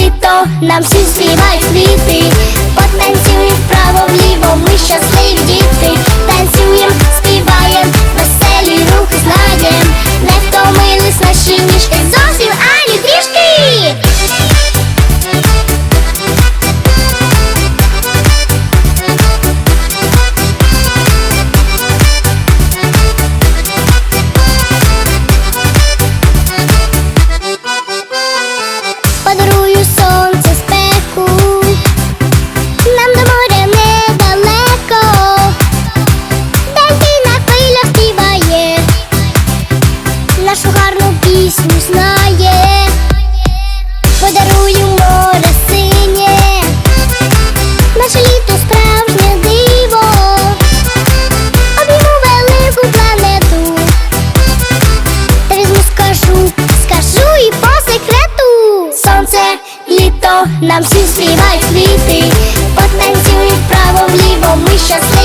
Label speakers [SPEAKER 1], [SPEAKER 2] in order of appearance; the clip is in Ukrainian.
[SPEAKER 1] Літо, нам всі співають квіти Потанцюємо вправо вліво, ми щасливі нашу гарну пісню знає, подарую море синє, наше літо справжнє диво, обійму велику планету. Та візьму, скажу, скажу і по секрету. Сонце, літо, нам всі співають квіти. Потанцюємо вправо вліво, ми щасливі